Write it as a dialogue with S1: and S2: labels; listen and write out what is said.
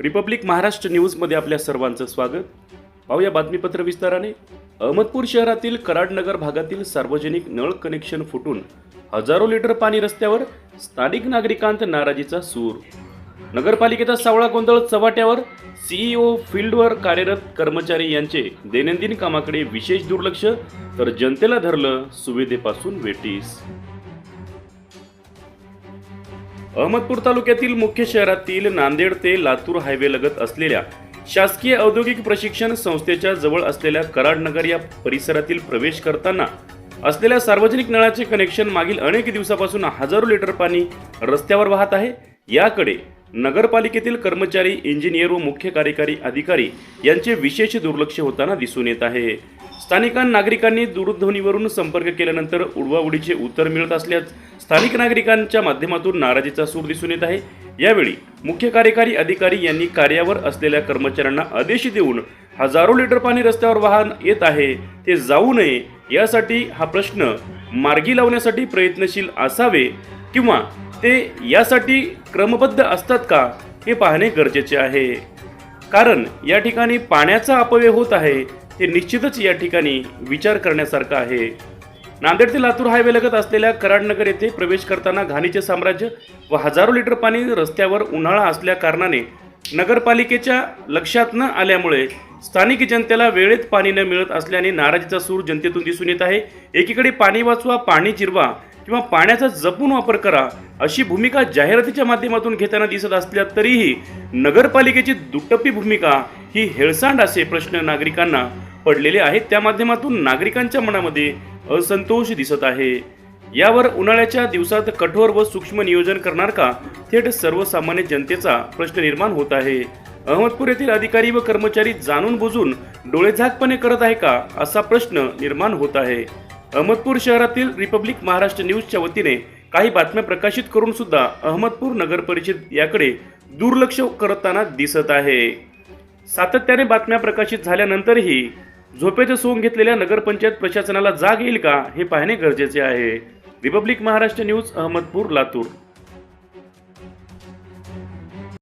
S1: Republic Maharashtra न्यूजमध्ये आपल्या सर्वांचं स्वागत. पाहूया बातमीपत्र विस्ताराने. अहमदपूर शहरातील कराडनगर भागातील सार्वजनिक नळ कनेक्शन फुटून हजारो लिटर पाणी रस्त्यावर स्थानिक नागरिकांत नाराजीचा सूर. नगरपालिकेचा सावळा गोंधळ चव्हाट्यावर. सीईओ फील्डवर कार्यरत कर्मचारी यांचे दैनंदिन कामाकडे विशेष दुर्लक्ष तर जनतेला धरलं सुविधेपासून वेटीस. अहमदपूर तालुक्यातील मुख्य शहरातील नांदेड ते लातूर हायवे लगत असलेल्या शासकीय औद्योगिक प्रशिक्षण संस्थेच्या जवळ असलेल्या कराडनगर या परिसरातील प्रवेश करताना असलेल्या सार्वजनिक नळाचे कनेक्शन मागील अनेक दिवसापासून हजारो लिटर पाणी रस्त्यावर वाहत आहे. याकडे नगरपालिकेतील कर्मचारी इंजिनियर व मुख्य कार्यकारी अधिकारी यांचे विशेष दुर्लक्ष होताना दिसून येत आहे. स्थानिक नागरिकांनी दूरध्वनीवरून संपर्क केल्यानंतर उडवाउडीचे उत्तर मिळत असल्यास स्थानिक नागरिकांच्या माध्यमातून नाराजीचा सूर दिसून येत आहे. यावेळी मुख्य कार्यकारी अधिकारी यांनी कार्यावर असलेल्या कर्मचाऱ्यांना आदेश देऊन हजारो लिटर पाणी रस्त्यावर वाहन येत आहे ते जाऊ नये यासाठी हा प्रश्न मार्गी लावण्यासाठी प्रयत्नशील असावे किंवा ते यासाठी क्रमबद्ध असतात का हे पाहणे गरजेचे आहे. कारण या ठिकाणी पाण्याचा अपव्यय होत आहे हे निश्चितच या ठिकाणी विचार करण्यासारखं आहे. नांदेड ते लातूर हायवे लगत असलेल्या कराडनगर येथे प्रवेश करताना घाणीचे साम्राज्य व हजारो लिटर पाणी रस्त्यावर उन्हाळा असल्या कारणाने नगरपालिकेच्या लक्षात न आल्यामुळे स्थानिक जनतेला वेळेत पाणी न मिळत असल्याने नाराजीचा सूर जनतेतून दिसून येत आहे. एकीकडे पाणी वाचवा पाणी जिरवा किंवा पाण्याचा जपून वापर करा अशी भूमिका जाहिरातीच्या माध्यमातून घेताना दिसत असल्या तरीही नगरपालिकेची दुटप्पी भूमिका ही हेळसांड असे प्रश्न नागरिकांना पडलेले आहेत. त्या माध्यमातून नागरिकांच्या मनामध्ये असंतोष दिसत आहे. यावर उन्हाळ्याच्या दिवसात कठोर व सूक्ष्म नियोजन करणार का? थेट सर्वसामान्य जनतेचा प्रश्न निर्माण होत आहे. अहमदपूर येथील अधिकारी व कर्मचारी जाणून बुजून डोळेझाकपणे करत आहे का? असा प्रश्न निर्माण होत आहे. अहमदपूर शहरातील रिपब्लिक महाराष्ट्र न्यूजच्या वतीने काही बातम्या प्रकाशित करून सुद्धा अहमदपूर नगर परिषद याकडे दुर्लक्ष करताना दिसत आहे. सातत्याने बातम्या प्रकाशित झाल्यानंतरही झोपेचं सोंग घेतलेल्या नगरपंचायत प्रशासनाला जाग येईल का हे पाहणे गरजेचे आहे. Republic Maharashtra news Ahmedpur Latur.